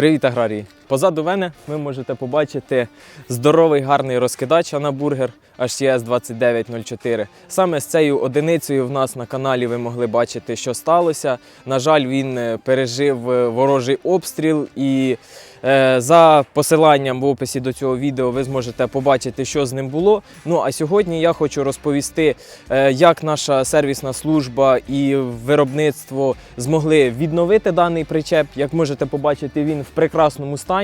Привіт, аграрії! Позаду мене ви можете побачити здоровий гарний розкидач Анабургер HCS 2904. Саме з цією одиницею в нас на каналі ви могли бачити, що сталося. На жаль, він е, пережив е, ворожий обстріл і е, за посиланням в описі до цього відео ви зможете побачити, що з ним було. Ну а сьогодні я хочу розповісти, як наша сервісна служба і виробництво змогли відновити даний причеп. Як можете побачити, він в прекрасному стані.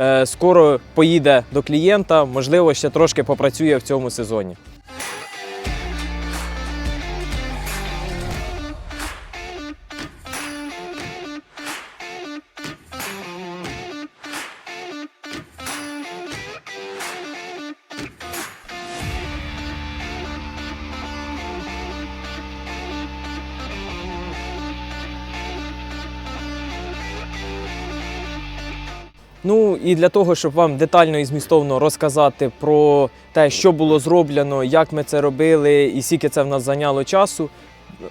Е, Скоро поїде до клієнта, можливо, ще трошки попрацює в цьому сезоні. Ну і для того, щоб вам детально і змістовно розказати про те, що було зроблено, як ми це робили і скільки це в нас зайняло часу,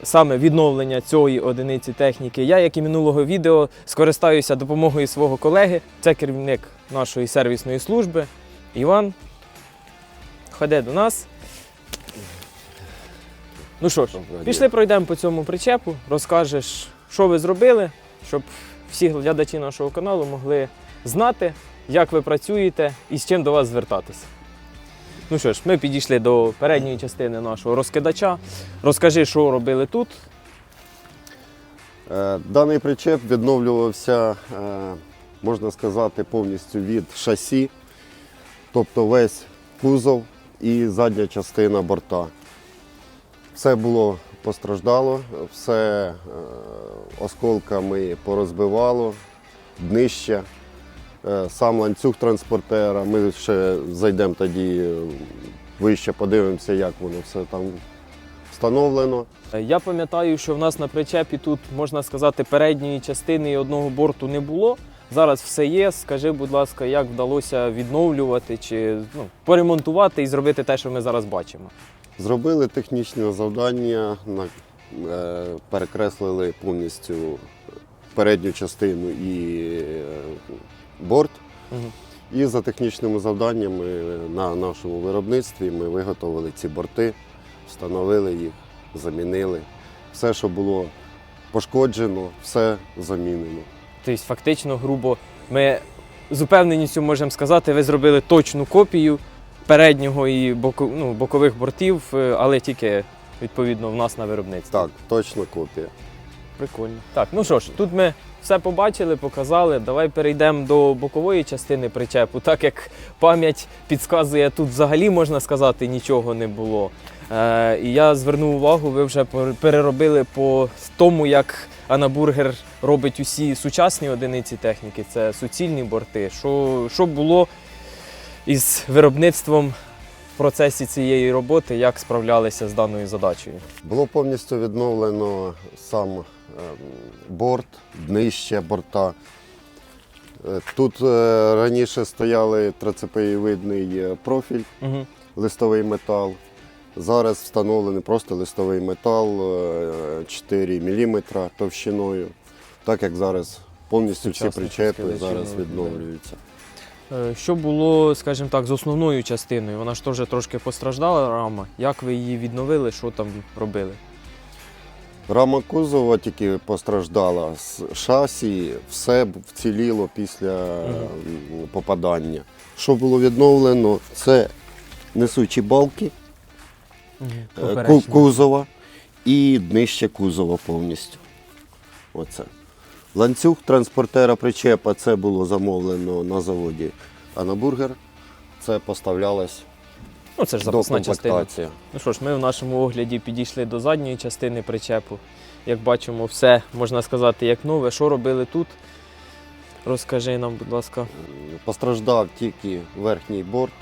саме відновлення цієї одиниці техніки, я, як і минулого відео, скористаюся допомогою свого колеги. Це керівник нашої сервісної служби. Іван. Ходи до нас. Ну що ж, пішли пройдемо по цьому причепу, розкажеш, що ви зробили, щоб всі глядачі нашого каналу могли знати, як ви працюєте і з чим до вас звертатися. Ну що ж, ми підійшли до передньої частини нашого розкидача. Розкажи, що робили тут. Е, Даний причеп відновлювався, е, можна сказати, повністю від шасі, тобто весь кузов і задня частина борта. Все було постраждало, все е, осколками порозбивало, днище, сам ланцюг транспортера. Ми ще зайдемо тоді е, вище, подивимося, як воно все там встановлено. Е, Я пам'ятаю, що в нас на причепі тут, можна сказати, передньої частини і одного борту не було. Зараз все є. Скажи, будь ласка, як вдалося відновлювати чи ну, поремонтувати і зробити те, що ми зараз бачимо. Зробили технічне завдання, е, перекреслили повністю передню частину і е, борт. Мгм. І за технічними завданнями на нашому виробництві ми виготовили ці борти, встановили їх, замінили. Все, що було пошкоджено, все замінено. Тобто, фактично, грубо, ми з упевненістю можемо сказати, ви зробили точну копію переднього і боку, ну, бокових бортів, е, але тільки відповідно в нас на виробництві. Так, точно копія. Прикольно. Так, ну що ж, тут ми все побачили, показали. Давай перейдемо до бокової частини причепу. Так як пам'ять підказує, тут взагалі можна сказати нічого не було. Е, і я звернув увагу, ви вже переробили по тому, як Анабургер робить усі сучасні одиниці техніки. Це суцільні борти. Що, що було із виробництвом в процесі цієї роботи, як справлялися з даною задачею? Було повністю відновлено сам ем, борт, днище борта. Е, Тут е, раніше стояли трацепеєвидний е, профіль, Угу. листовий метал. Зараз встановлений просто листовий метал е, 4 мм товщиною, так як зараз повністю всі причепи зараз відновлюються. Е, Що було, скажімо так, з основною частиною? Вона ж теж трошки постраждала рама. Як ви її відновили, що там робили? Рама кузова тільки постраждала з шасі, все вціліло після м, попадання. Що було відновлено, це несучі балки ку- кузова і днище кузова повністю. Оце. Ланцюг транспортера причепа це було замовлено на заводі Анабургер. Це поставлялось Ну, це ж запасна частина. Ну що ж, ми в нашому огляді підійшли до задньої частини причепу. Як бачимо, все можна сказати як нове. Що робили тут? Розкажи нам, будь ласка. Постраждав тільки верхній борт,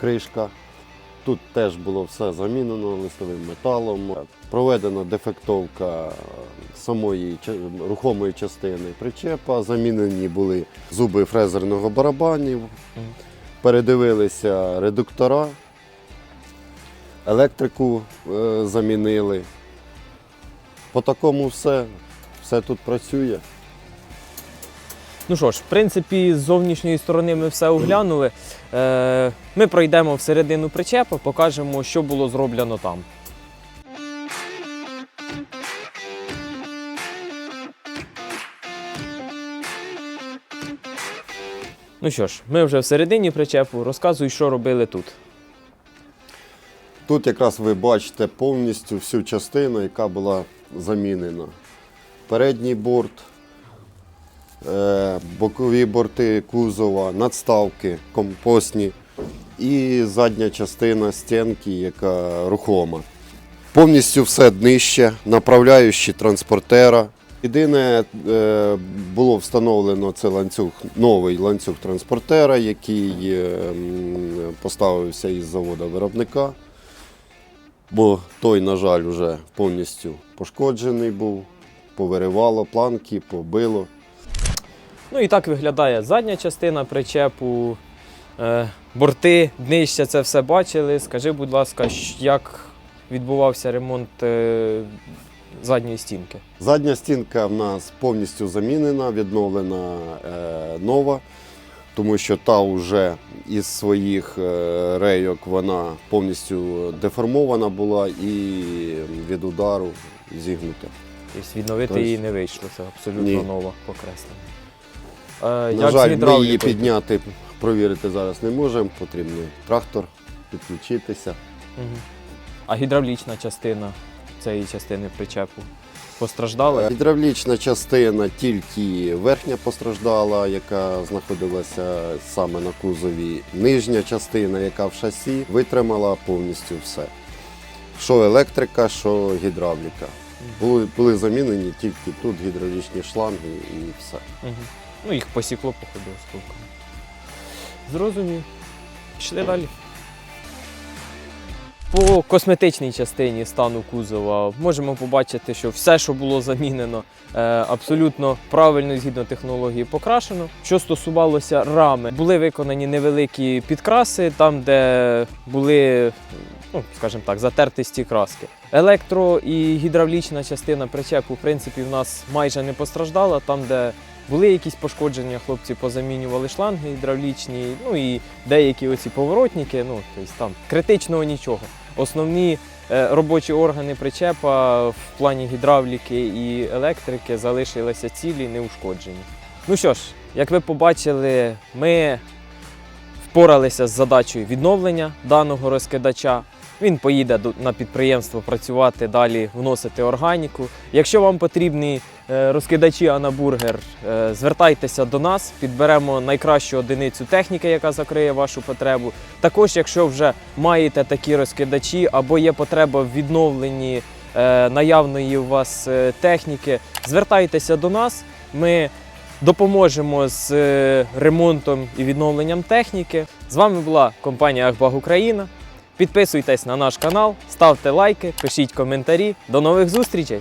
кришка. Тут теж було все замінено листовим металом. Проведена дефектовка самої рухомої частини причепа. Замінені були зуби фрезерного барабанів, передивилися редуктора, електрику е, замінили. По такому все, все тут працює. Ну що ж, в принципі, з зовнішньої сторони ми все оглянули. Е, Ми пройдемо всередину причепа, покажемо, що було зроблено там. Ну що ж, ми вже всередині причепу. Розказуй, що робили тут. Тут якраз ви бачите повністю всю частину, яка була замінена. Передній борт, бокові борти кузова, надставки компостні і задня частина стінки, яка рухома. Повністю все днище, направляючі транспортера. Єдине е, було встановлено це ланцюг, новий ланцюг транспортера, який е, поставився із заводу виробника бо той, на жаль, вже повністю пошкоджений був, повиривало планки, побило. Ну і так виглядає задня частина причепу. Е, борти, днища це все бачили. Скажи, будь ласка, як відбувався ремонт е, задньої стінки? Задня стінка в нас повністю замінена, відновлена е, нова, тому що та вже із своїх рейок вона повністю деформована була і від удару зігнута. Тобто відновити Тобто- її не вийшло, це абсолютно Ні. нова покреслення. Е, На жаль, ми її підняти, провірити зараз не можемо. Потрібний трактор, підключитися. Мгм. А гідравлічна частина цієї частини причепу постраждала? Гідравлічна частина тільки верхня постраждала, яка знаходилася саме на кузові. Нижня частина, яка в шасі, витримала повністю все. Що електрика, що гідравліка. Були, були замінені тільки тут гідравлічні шланги і все. Мгм. Ну, їх посікло, походу, осколками. Зрозумів. Пішли далі. По косметичній частині стану кузова можемо побачити, що все, що було замінено, е, абсолютно правильно згідно технології покрашено. Що стосувалося рами, були виконані невеликі підкраси, там, де були, ну, скажімо так, затертисті краски. Електро і гідравлічна частина причепу, в принципі, в нас майже не постраждала. Там, де були якісь пошкодження, хлопці позамінювали шланги гідравлічні, ну і деякі оці поворотники, ну тобто там критичного нічого. Основні е, робочі органи причепа в плані гідравліки і електрики залишилися цілі, неушкоджені. Ну що ж, як ви побачили, ми впоралися з задачею відновлення даного розкидача. Він поїде на підприємство працювати далі, вносити органіку. Якщо вам потрібні е, розкидачі Анабургер, е, звертайтеся до нас, підберемо найкращу одиницю техніки, яка закриє вашу потребу. Також, якщо вже маєте такі розкидачі або є потреба в відновленні е, наявної у вас техніки, звертайтеся до нас. Ми допоможемо з ремонтом і відновленням техніки. З вами була компанія Ахбаг Україна. Підписуйтесь на наш канал, ставте лайки, пишіть коментарі. До нових зустрічей!